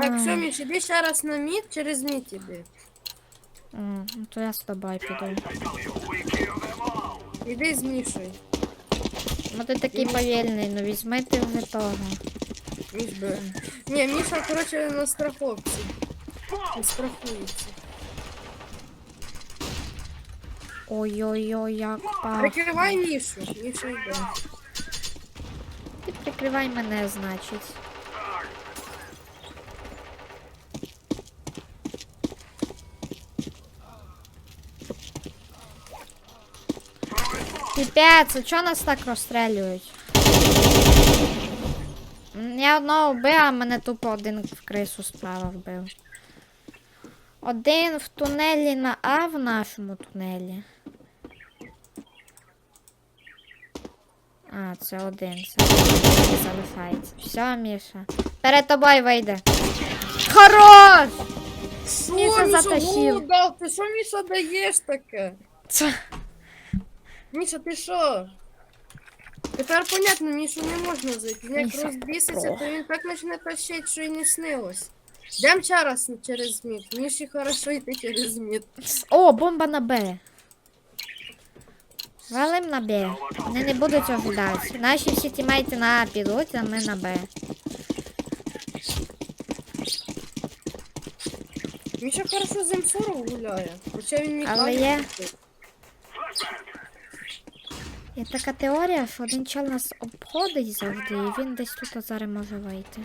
Так, Міш, іди ще раз на мід, через мід іди. Ну то я з тобою піду. Іди з Мішою. Ну ти такий повільний, ну візьми ти вже того. Би. Ні, Міша, коротше, на страховці. Не страхується. Ой-ой-ой, як пах. Прикривай Мішу. Міша йде. Ти прикривай мене, значить. Піпець, а чого нас так розстрілюють? Я одного вбив, а мене тупо один в крису справа вбив. Один в тунелі на А в нашому тунелі. А, це один. Це залишається. Все, Міша. Перед тобою вийде. Хорош! Що, Міша Міша, затащив. голову дав? Ти що, Міша, даєш таке? Це... Міша, ти що? Тепер понятно, Мішу не можна зайти. Як Міша, розбіситься, то він так почне тащити, що й не снилось. Йдем ще раз через мід. Міші хорошо йти через мід. О, бомба на Б. Валим на Б. Вони не будуть ожидати. Наші всі тімейти на А підуть, а ми на Б. Міша хорошо з М40 гуляє. Хоча він Але є- не ходить. Є така теорія, що один чел нас обходить завжди, і він десь тут зараз може вийти.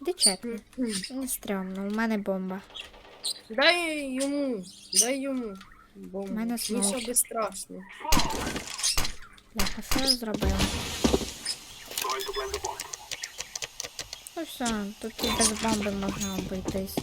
Де чекни? Не стрьомно, у мене бомба. Дай йому, дай йому. Бо В мене смок. безстрашний. Бляха, що я зробила? Ну все, тут і без бомби можна обійтись.